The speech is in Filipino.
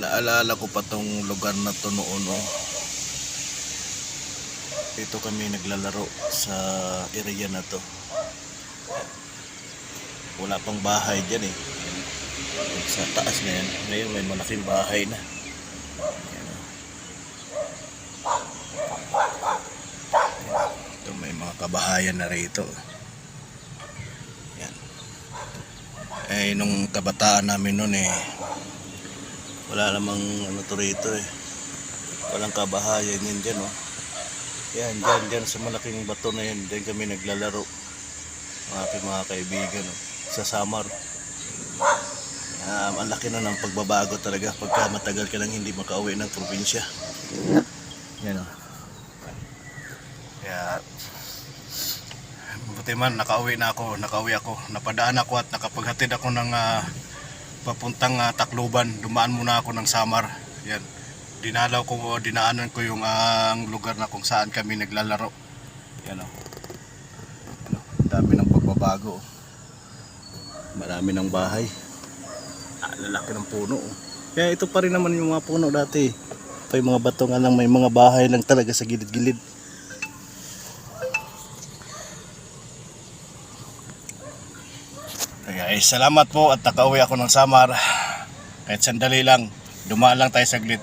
Naalala ko pa tong lugar na to noon. Oh. Dito kami naglalaro sa area na to. Wala pang bahay dyan eh. Sa taas na yan. Ngayon may malaking bahay na. Ayan. Ito may mga kabahayan na rito. Yan. Eh, nung kabataan namin noon eh, wala namang ano to rito eh. Walang kabahayan yun dyan oh. Yan, dyan, dyan sa malaking bato na yan, dyan kami naglalaro. Mga aking mga kaibigan oh, sa Samar. Um, ang laki na ng pagbabago talaga pagka matagal ka nang hindi makauwi ng probinsya. Yan oh. Kaya, buti man, nakauwi na ako, nakauwi ako, napadaan ako at nakapaghatid ako ng ah, papuntang ah, Tacloban. Dumaan muna ako ng Samar. Yan. Dinalaw ko, dinaanan ko yung ah, ang lugar na kung saan kami naglalaro. Yan o. Ano, dami ng pagbabago. Marami ng bahay. Ah, lalaki ng puno. oh. Kaya ito pa rin naman yung mga puno dati. Pa yung mga bato nga may mga bahay lang talaga sa gilid-gilid. Okay, guys, salamat po at nakauwi ako ng Samar. Kahit sandali lang, dumaan lang tayo saglit.